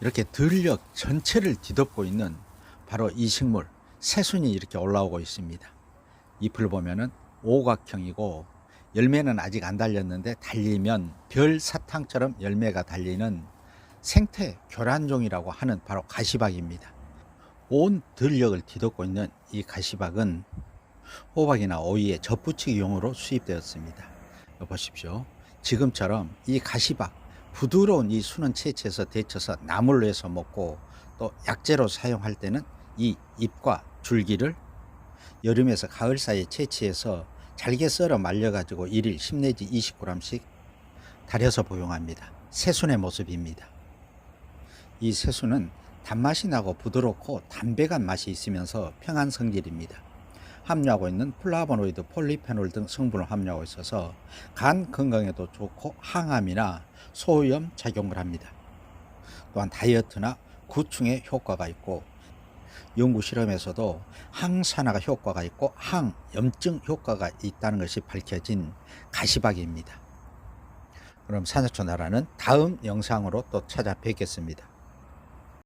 이렇게 들녘 전체를 뒤덮고 있는 바로 이 식물 새순이 이렇게 올라오고 있습니다. 잎을 보면은 오각형이고 열매는 아직 안 달렸는데 달리면 별 사탕처럼 열매가 달리는 생태 교란종이라고 하는 바로 가시박입니다. 온 들녘을 뒤덮고 있는 이 가시박은 호박이나 오이의 젖붙이기용으로 수입되었습니다. 보십시오. 지금처럼 이 가시박 부드러운 이 순은 채취해서 데쳐서 나물로 해서 먹고 또 약재로 사용할 때는 이 잎과 줄기를 여름에서 가을 사이에 채취해서 잘게 썰어 말려가지고 1일 10 내지 20g씩 달여서 복용합니다. 새순의 모습입니다. 이 새순은 단맛이 나고 부드럽고 담백한 맛이 있으면서 평안 성질입니다. 함유하고 있는 플라보노이드, 폴리페놀 등 성분을 함유하고 있어서 간 건강에도 좋고 항암이나 소염 작용을 합니다. 또한 다이어트나 구충에 효과가 있고 연구 실험에서도 항산화가 효과가 있고 항염증 효과가 있다는 것이 밝혀진 가시박입니다. 그럼 산사초 나라는 다음 영상으로 또 찾아뵙겠습니다.